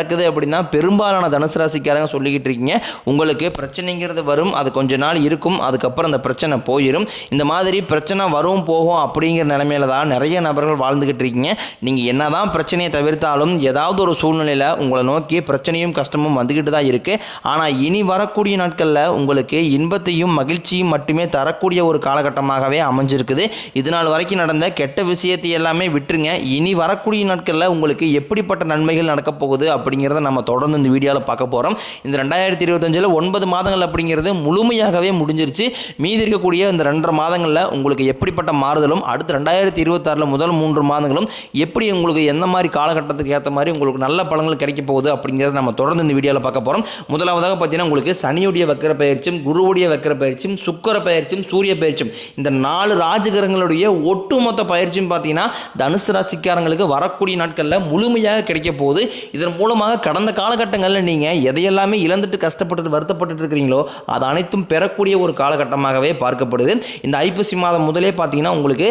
நடக்குது அப்படின்னா பெரும்பாலான தனுசு ராசிக்காரங்க சொல்லிக்கிட்டு இருக்கீங்க. உங்களுக்கு பிரச்சனைங்கிறது வரும் அது கொஞ்ச நாள் இருக்கும் அதுக்கப்புறம் அந்த பிரச்சனை போயிடும் இந்த மாதிரி பிரச்சனை வரும் போகும் அப்படிங்கிற நிலைமையில தான் நிறைய நபர்கள் வாழ்ந்துக்கிட்டு இருக்கீங்க. நீங்கள் என்னதான் பிரச்சனையை தவிர்த்தாலும் ஏதாவது ஒரு சூழ்நிலையில் உங்களை நோக்கி பிரச்சனையும் கஷ்டமும் வந்துக்கிட்டு தான் இருக்குது ஆனால் இனி வரக்கூடிய நாட்களில் உங்களுக்கு இன்பத்தையும் மகிழ்ச்சியும் மட்டுமே தரக்கூடிய ஒரு காலகட்டமாகவே அமைஞ்சிருக்குது. இது நாள் வரைக்கும் நடந்த கெட்ட விஷயத்தை எல்லாமே விட்டுருங்க. இனி வரக்கூடிய நாட்களில் உங்களுக்கு எப்படிப்பட்ட நன்மைகள் நடக்கப் போகுது அப்படிங்கிறத நம்ம தொடர்ந்து இந்த வீடியோவில் பார்க்க போகிறோம் இந்த ரெண்டாயிரத்தி இருபத்தஞ்சில் ஒன்பது மாதங்கள் அப்படிங்கிறது முழுமையாகவே முடிஞ்சிருச்சு. மீதி இருக்கக்கூடிய இந்த ரெண்டரை மாதங்களில் உங்களுக்கு எப்படிப்பட்ட மாறுதலும் அடுத்து ரெண்டாயிரத்தி இருபத்தாறில் முதல் மூன்று மாதங்களும் எப்படி உங்களுக்கு எந்த மாதிரி காலகட்டத்துக்கு ஏற்ற மாதிரி உங்களுக்கு நல்ல பலன்கள் கிடைக்க போகுது அப்படிங்கிறத நம்ம தொடர்ந்து இந்த வீடியோவில் பார்க்க போகிறோம் முதலாவதாக பார்த்தீங்கன்னா உங்களுக்கு சனியுடைய வக்கர பயிற்சியும் குருவுடைய வக்கர பயிற்சியும் சுக்கர பயிற்சியும் சூரிய பயிற்சியும் இந்த நாலு ராஜகிரகங்களுடைய ஒட்டுமொத்த பயிற்சியும் பார்த்தீங்கன்னா தனுசு ராசிக்காரங்களுக்கு வரக்கூடிய நாட்களில் முழுமையாக கிடைக்க போகுது. இதன் மூலம் மூலமாக கடந்த காலகட்டங்களில் நீங்கள் எதையெல்லாமே இழந்துட்டு கஷ்டப்பட்டு வருத்தப்பட்டு இருக்கிறீங்களோ அது அனைத்தும் பெறக்கூடிய ஒரு காலகட்டமாகவே பார்க்கப்படுது. இந்த ஐப்பசி மாதம் முதலே பார்த்தீங்கன்னா உங்களுக்கு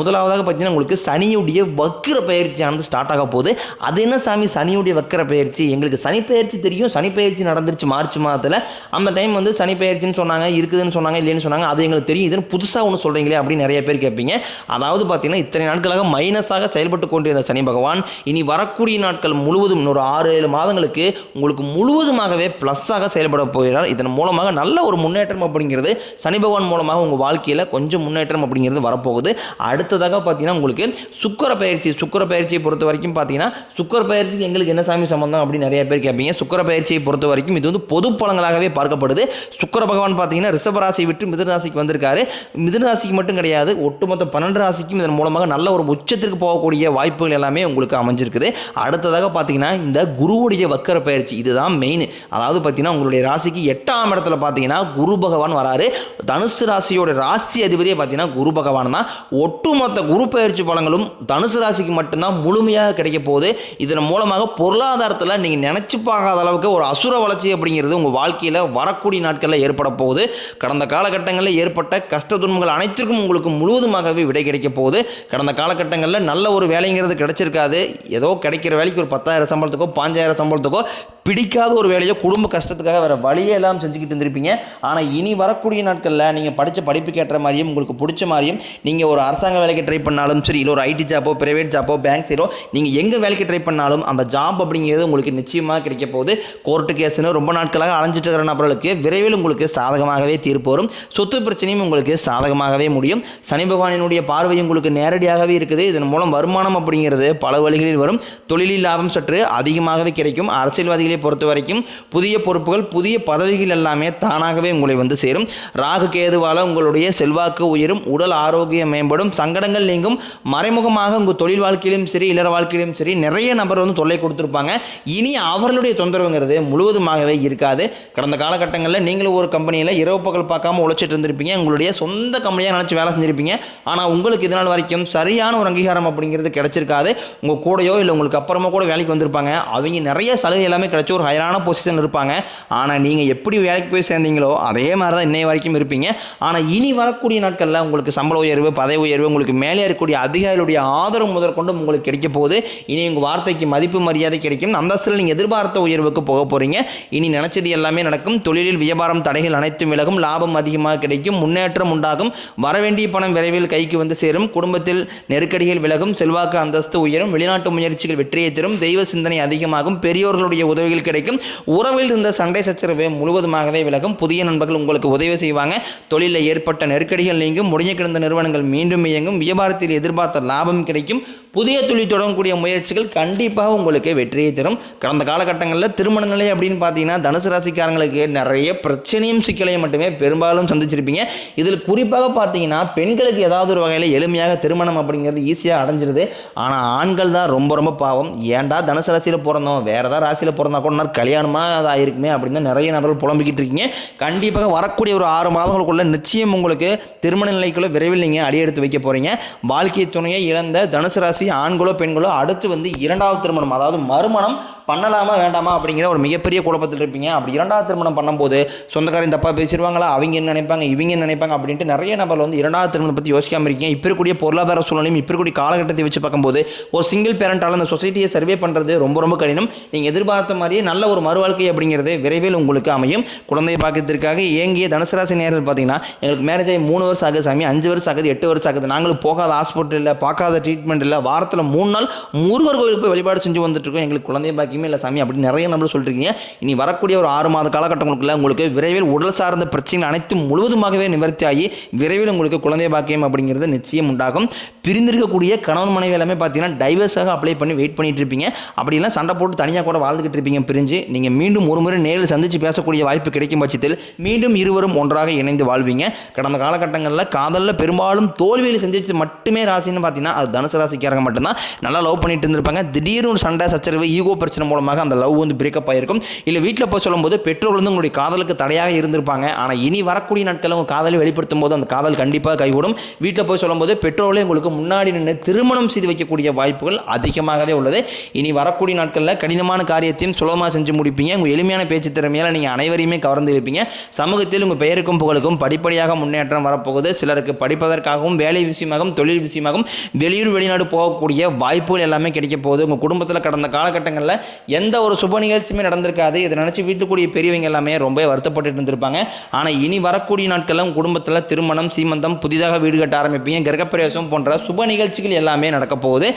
முதலாவதாக பார்த்தீங்கன்னா உங்களுக்கு சனியுடைய வக்கிர பயிற்சியானது ஸ்டார்ட் ஆக போகுது. அது என்ன சாமி? சனியுடைய வக்கிர பயிற்சி. எங்களுக்கு சனி பயிற்சி தெரியும். சனி பயிற்சி நடந்துருச்சு மார்ச் மாதத்தில். அந்த டைம் வந்து சனி பயிற்சின்னு சொன்னாங்க இருக்குதுன்னு சொன்னாங்க இல்லைன்னு சொன்னாங்க அது எங்களுக்கு தெரியும். இதுன்னு புதுசாக ஒன்று சொல்கிறீங்களே அப்படின்னு நிறைய பேர் கேட்பீங்க. அதாவது பார்த்தீங்கன்னா இத்தனை நாட்களாக மைனஸாக செயல்பட்டு கொண்டிருந்த சனி பகவான் இனி வரக்கூடிய நாட்கள் முழுவதும் இன்னொரு ஆறு ஏழு மாதங்களுக்கு உங்களுக்கு முழுவதுமாகவே ப்ளஸ்ஸாக செயல்பட போகிறார். இதன் மூலமாக நல்ல ஒரு முன்னேற்றம் அப்படிங்கிறது சனி பகவான் மூலமாக உங்கள் வாழ்க்கையில் கொஞ்சம் முன்னேற்றம் அப்படிங்கிறது வரப்போகுது. அடுத்ததாக பார்த்தீங்கன்னா உங்களுக்கு சுக்கர பயிற்சி சுக்கர பயிற்சியை பொறுத்த வரைக்கும் பார்த்தீங்கன்னா சுக்கர பயிற்சிக்கு எங்களுக்கு என்ன சாமி சம்பந்தம் அப்படின்னு நிறைய பேர் கேட்பீங்க. சுக்கர பயிற்சியை பொறுத்த வரைக்கும் இது வந்து பொது பலங்களாகவே பார்க்கப்படுது. சுக்கர பகவான் பார்த்தீங்கன்னா ரிஷபராசி விட்டு மிதுனராசிக்கு வந்திருக்காரு. மிதுன ராசிக்கு மட்டும் கிடையாது ஒட்டுமொத்த பன்னெண்டு ராசிக்கும் இதன் மூலமாக நல்ல ஒரு உச்சத்திற்கு போகக்கூடிய வாய்ப்புகள் எல்லாமே உங்களுக்கு அமைஞ்சிருக்குது. அடுத்ததாக பார்த்தீங்கன்னா இந்த குருவுடைய வக்கர பயிற்சி இதுதான் மெயின் அதாவது பார்த்தீங்கன்னா உங்களுடைய ராசிக்கு எட்டாம் இடத்துல பார்த்தீங்கன்னா குரு பகவான் வராரு. தனுசு ராசியோட ராசி அதிபதியே பார்த்தீங்கன்னா குரு பகவான் தான். ஒட்டுமொத்த குரு பயிற்சி பலங்களும் தனுசு ராசிக்கு மட்டும்தான் முழுமையாக கிடைக்க போகுது. இதன் மூலமாக பொருளாதாரத்தில் நீங்கள் நினச்சி பார்க்காத அளவுக்கு ஒரு அசுர வளர்ச்சி அப்படிங்கிறது உங்கள் வாழ்க்கையில் வரக்கூடிய நாட்களில் ஏற்பட போகுது. கடந்த காலகட்டங்களில் ஏற்பட்ட கஷ்ட கஷ்ட துன்பங்கள் அனைத்திற்கும் உங்களுக்கு முழுவதுமாகவே விடை கிடைக்க போகுது. கடந்த காலகட்டங்களில் நல்ல ஒரு வேலைங்கிறது கிடைச்சிருக்காது. ஏதோ கிடைக்கிற வேலைக்கு ஒரு பத்தாயிரம் சம்பளத்துக்கோ பாஞ்சாயிரம் சம்பளத்துக்கோ பிடிக்காத ஒரு வேலையோ குடும்ப கஷ்டத்துக்காக வேறு வழியே எல்லாம் செஞ்சுக்கிட்டு இருந்திருப்பீங்க. ஆனால் இனி வரக்கூடிய நாட்களில் நீங்கள் படித்த படிப்புக்கு ஏற்ற மாதிரியும் உங்களுக்கு பிடிச்ச மாதிரியும் நீங்கள் ஒரு அரசாங்க வேலைக்கு ட்ரை பண்ணாலும் சரி இல்லை ஒரு ஐடி ஜாப்போ பிரைவேட் ஜாப்போ பேங்க் சைடோ நீங்கள் எங்கே வேலைக்கு ட்ரை பண்ணாலும் அந்த ஜாப் அப்படிங்கிறது உங்களுக்கு நிச்சயமாக கிடைக்க போகுது. கோர்ட்டு கேஸ்னு ரொம்ப நாட்களாக அலைஞ்சிட்டு இருக்கிற நபர்களுக்கு விரைவில் உங்களுக்கு சாதகமாகவே தீர்ப்பு வரும். சொத்து பிரச்சனையும் உங்களுக்கு சாதகமாகவே முடியும். சனி பகவானினுடைய பார்வை உங்களுக்கு நேரடியாகவே இருக்குது. இதன் மூலம் வருமானம் அப்படிங்கிறது பல வழிகளில் வரும். தொழிலில் லாபம் சற்று அதிகமாகவே கிடைக்கும். அரசியல்வாதிகளை பொறுத்த வரைக்கும் புதிய பொறுப்புகள் புதிய பதவிகள் எல்லாமே தானாகவே உங்களை வந்து சேரும். ராகு கேதுவால உங்களுடைய செல்வாக்கு உயரும் உடல் ஆரோக்கியம் மேம்படும் சங்கடங்கள் நீங்கும். மறைமுகமாக உங்கள் தொழில் வாழ்க்கையிலும் சரி இல்லற வாழ்க்கையிலும் சரி நிறைய நபர் வந்து தொல்லை கொடுத்துருப்பாங்க. இனி அவர்களுடைய தொந்தரவுங்கிறது முழுவதுமாகவே இருக்காது. கடந்த காலகட்டங்களில் நீங்களும் ஒரு கம்பெனியில் இரவு பகல் பார்க்காம உழைச்சிட்டு இருந்திருப்பீங்க. உங்களுடைய சொந்த கம்பெனியாக நினச்சி வேலை செஞ்சிருப்பீங்க. ஆனால் உங்களுக்கு இதனால் வரைக்கும் சரியான ஒரு அங்கீகாரம் அப்படிங்கிறது கிடைச்சிருக்காது. உங்கள் கூடயோ இல்லை உங்களுக்கு அப்புறமா கூட வேலைக்கு வந்திருப்பாங்க. அவங்க நிறைய சலுகை எல்லாமே கிடைச்சி ஒரு ஹையரான பொசிஷன் இருப்பாங்க. ஆனால் நீங்கள் எப்படி வேலைக்கு போய் சேர்ந்தீங்களோ அதே மாதிரி தான் இன்னைய வரைக்கும் இருப்பீங்க. ஆனால் இனி வரக்கூடிய நாட்களில் உங்களுக்கு சம்பள உயர்வு பதவி உயர்வு உங்களுக்கு மேலே இருக்கக்கூடிய அதிகாரிகளுடைய ஆதரவு முதற்கொண்டு உங்களுக்கு கிடைக்க போகுது. இனி உங்கள் வார்த்தைக்கு மதிப்பு மரியாதை கிடைக்கும். அந்தஸ்தில் நீங்கள் எதிர்பார்த்த உயர்வுக்கு போக போகிறீங்க இனி நினச்சது எல்லாமே நடக்கும். தொழிலில் வியாபாரம் தடைகள் அனைத்தும் விலகும். லாபம் அதிகமாக கிடைக்கும். முன்னேற்றம் உண்டாகும். வரவேண்டிய பணம் விரைவில் கைக்கு வந்து சேரும். குடும்பத்தில் நெருக்கடிகள் விலகும். செல்வாக்கு அந்தஸ்து உயரும். வெளிநாட்டு முயற்சிகள் வெற்றியை தரும். தெய்வ சிந்தனை அதிகமாகும். பெரியோர்களுடைய உதவிகள் கிடைக்கும். உறவில் இருந்த சண்டை சச்சரவு முழுவதுமாகவே விலகும். புதிய நண்பர்கள் உங்களுக்கு உதவி செய்வாங்க. தொழிலில் ஏற்பட்ட நெருக்கடிகள் நீங்கும். முடிஞ்ச கிடந்த நிறுவனங்கள் மீண்டும் இயங்கும். வியாபாரத்தில் எதிர்பார்த்த லாபம் கிடைக்கும். புதிய தொழில் தொடங்கக்கூடிய முயற்சிகள் கண்டிப்பாக உங்களுக்கு வெற்றியை தரும். கடந்த காலகட்டங்களில் திருமண நிலை அப்படின்னு பார்த்தீங்கன்னா தனுசு ராசிக்காரங்களுக்கு நிறைய பிரச்சனையும் சிக்கலையும் மட்டுமே பெரும்பாலும் சந்திச்சிருப்பீங்க. இதில் குறிப்பாக பார்த்தீங்கன்னா பெண்களுக்கு ஏதாவது ஒரு வகையில் எளிமையாக திருமணம் அப்படிங்கிறது ஈஸியாக அடைஞ்சிருது. ஆனால் ஆண்கள் தான் ரொம்ப ரொம்ப பாவம். ஏன்டா தனுசு ராசியில் பிறந்தோம்? வேற ஏதாவது ராசியில் பிறந்தா கூட நான் கல்யாணமாக அது ஆயிருக்குமே அப்படின்னு நிறைய நபர்கள் புலம்பிக்கிட்டு இருக்கீங்க. கண்டிப்பாக வரக்கூடிய ஒரு ஆறு மாதங்களுக்குள்ள நிச்சயம் உங்களுக்கு திருமண நிலைக்குள்ள விரைவில் நீங்கள் அடியெடுத்து வைக்க போகிறீங்க வாழ்க்கை துணையை இழந்த தனுசு ராசி ஆண்களோ பெண்களோ அடுத்து வந்து இரண்டாவது திருமணம் அதாவது மறுமணம் பண்ணலாமா வேண்டாமா அப்படிங்கிற ஒரு மிகப்பெரிய குழப்பத்தில் இருப்பீங்க. அப்படி இரண்டாவது திருமணம் பண்ணும்போது சொந்தக்காரன் தப்பாக பேசிடுவாங்களா அவங்க என்ன நினைப்பாங்க இவங்க என்ன நினைப்பாங்க அப்படின்ட்டு நிறைய நபர் வந்து இரண்டாவது திருமணம் பற்றி யோசிக்காமல் இருக்கீங்க. இப்போ இருக்கக்கூடிய பொருளாதார சூழ்நிலையும் இப்போ இருக்கக்கூடிய காலகட்டத்தை வச்சு பார்க்கும்போது ஒரு சிங்கிள் பேரண்டால் அந்த சொசைட்டியை சர்வே பண்ணுறது ரொம்ப ரொம்ப கடினம். நீங்கள் எதிர்பார்த்த மாதிரியே நல்ல ஒரு மறுவாழ்க்கை அப்படிங்கிறது விரைவில் உங்களுக்கு அமையும். குழந்தையை பார்க்கறதுக்காக ஏங்கிய தனுசராசி நேரில் பார்த்தீங்கன்னா எங்களுக்கு மேரேஜ் ஆகி மூணு வருஷம் ஆகுது சாமி அஞ்சு வருஷம் ஆகுது எட்டு வருஷம் ஆகுது. நாங்களும் போகாத ஹாஸ்பிட்டலில் இல்லை பார்க்காத ட்ரீட்மெண்ட் இல்லை வாரத்தில் மூணு நாள் முருகர் கோயிலுக்கு போய் வழிபாடு செஞ்சு வந்துட்டு இருக்கோம். எங்களுக்கு குழந்தை பாக்கியமே இல்லை சாமி. அப்படி நிறைய நம்மளும் சொல்லிருக்கீங்க இனி வரக்கூடிய ஒரு ஆறு மாத காலகட்டங்களுக்குள்ள உங்களுக்கு விரைவில் உடல் சார்ந்த பிரச்சனைகள் அனைத்தும் முழுவதுமாகவே நிவர்த்தியாகி விரைவில் உங்களுக்கு குழந்தை பாக்கியம் அப்படிங்கிறது நிச்சயம் உண்டாகும். பிரிந்திருக்கக்கூடிய கணவன் மனைவி எல்லாமே பார்த்தீங்கன்னா டைவர்ஸாக அப்ளை பண்ணி வெயிட் பண்ணிட்டு இருப்பீங்க. அப்படிலாம் சண்டை போட்டு தனியாக கூட வாழ்ந்துகிட்டு இருப்பீங்க பிரிஞ்சு. நீங்கள் மீண்டும் ஒரு முறை நேரில் சந்தித்து பேசக்கூடிய வாய்ப்பு கிடைக்கும் பட்சத்தில் மீண்டும் இருவரும் ஒன்றாக இணைந்து வாழ்வீங்க. கடந்த காலகட்டங்களில் காதலில் பெரும்பாலும் தோல்வியில் செஞ்சது மட்டுமே ராசின்னு பார்த்தீங்கன்னா அது தனுசு ராசிக்காரங்க மட்டும்தான். நல்லா லவ் பண்ணிட்டு இருந்திருப்பாங்க. திடீர்னு ஒரு சண்டை சச்சரவு ஈகோ பிரச்சனை மூலமாக அந்த லவ் வந்து பிரேக்கப் ஆகிருக்கும் இல்லை வீட்டில் போய் சொல்லும்போது பெற்றோர் வந்து உங்களுடைய காதலுக்கு தடையாக இருந்திருப்பாங்க. ஆனால் இனி வரக்கூடிய நாட்களில் உங்கள் காதலை வெளிப்படுத்தும் போது அந்த காதல் கண்டிப்பாக கைகூடும். வீட்டில் போய் சொல்லும்போது பெற்றோர்களே உங்களுக்கு முன்னாடி நின்று திருமணம் செய்து வைக்கக்கூடிய வாய்ப்புகள் அதிகமாகவே உள்ளது. இனி வரக்கூடிய நாட்களில் கடினமான காரியத்தையும் சுலபமாக செஞ்சு முடிப்பீங்க. உங்கள் எளிமையான பேச்சு திறமையால் நீங்கள் அனைவரையுமே கவர்ந்து இருப்பீங்க. சமூகத்தில் உங்கள் பெயருக்கும் புகழுக்கும் படிப்படியாக முன்னேற்றம் வரப்போகுது. சிலருக்கு படிப்பதற்காகவும் வேலை விஷயமாகவும் தொழில் விஷயமாகவும் வெளியூர் வெளிநாடு போக போகக்கூடிய வாய்ப்புகள் எல்லாமே கிடைக்க போகுது. உங்கள் குடும்பத்தில் கடந்த காலகட்டங்களில் எந்த ஒரு சுப நிகழ்ச்சியுமே நடந்திருக்காது. இதை நினச்சி வீட்டுக்கூடிய பெரியவங்க எல்லாமே ரொம்ப வருத்தப்பட்டு இருந்திருப்பாங்க. ஆனால் இனி வரக்கூடிய நாட்களில் உங்கள் குடும்பத்தில் திருமணம் சீமந்தம் புதிதாக வீடு கட்ட ஆரம்பிப்பீங்க. கிரகப்பிரவேசம் போன்ற சுப நிகழ்ச்சிகள் எல்லாமே நடக்க போகுது.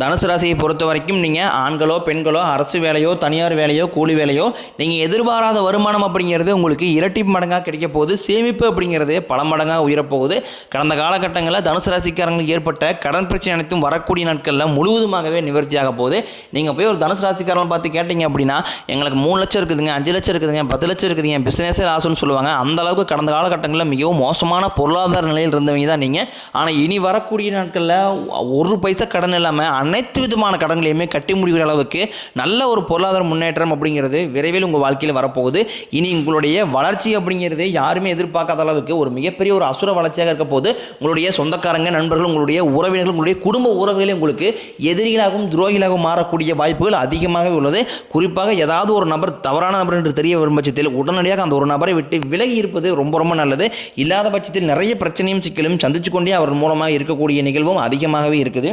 தனுசு ராசியை பொறுத்த வரைக்கும் நீங்கள் ஆண்களோ பெண்களோ அரசு வேலையோ தனியார் வேலையோ கூலி வேலையோ நீங்கள் எதிர்பாராத வருமானம் அப்படிங்கிறது உங்களுக்கு இரட்டி மடங்காக கிடைக்க போகுது. சேமிப்பு அப்படிங்கிறது பல மடங்காக உயரப்போகுது கடந்த காலகட்டங்களில் தனுசு ராசிக்காரங்களுக்கு ஏற்பட்ட கடன் பிரச்சனை அனைத்தும் வரக்கூடிய நாட்களில் முழுவதுமாகவே நிவர்த்தியாக போகுது. நீங்கள் போய் ஒரு தனுசு ராசிக்காரன் பார்த்து கேட்டீங்க அப்படின்னா எங்களுக்கு மூணு லட்சம் இருக்குதுங்க அஞ்சு லட்சம் இருக்குதுங்க பத்து லட்சம் இருக்குதுங்க பிஸ்னஸே லாஸ்ன்னு சொல்லுவாங்க. அந்த அளவுக்கு கடந்த காலகட்டங்களில் மிகவும் மோசமான பொருளாதார நிலையில் இருந்தவங்க தான் நீங்கள் ஆனால் இனி வரக்கூடிய நாட்களில் ஒரு பைசா கடன் இல்லாமல் அனைத்து விதமான கடன்களையுமே கட்டி முடிகிற அளவுக்கு நல்ல ஒரு பொருளாதார முன்னேற்றம் அப்படிங்கிறது விரைவில் உங்கள் வாழ்க்கையில் வரப்போகுது. இனி உங்களுடைய வளர்ச்சி அப்படிங்கிறது யாருமே எதிர்பார்க்காத அளவுக்கு ஒரு மிகப்பெரிய ஒரு அசுர வளர்ச்சியாக இருக்க போது உங்களுடைய சொந்தக்காரங்க நண்பர்கள் உங்களுடைய உறவினர்கள் உங்களுடைய குடும்ப உறவுகளே உங்களுக்கு எதிரிகளாகவும் துரோகிகளாகவும் மாறக்கூடிய வாய்ப்புகள் அதிகமாகவே உள்ளது. குறிப்பாக ஏதாவது ஒரு நபர் தவறான நபர் என்று தெரிய வரும் பட்சத்தில் உடனடியாக அந்த ஒரு நபரை விட்டு விலகி இருப்பது ரொம்ப ரொம்ப நல்லது. இல்லாத பட்சத்தில் நிறைய பிரச்சனையும் சிக்கலும் சந்திச்சு கொண்டே அவர் மூலமாக இருக்கக்கூடிய நிகழ்வும் அதிகமாகவே இருக்குது.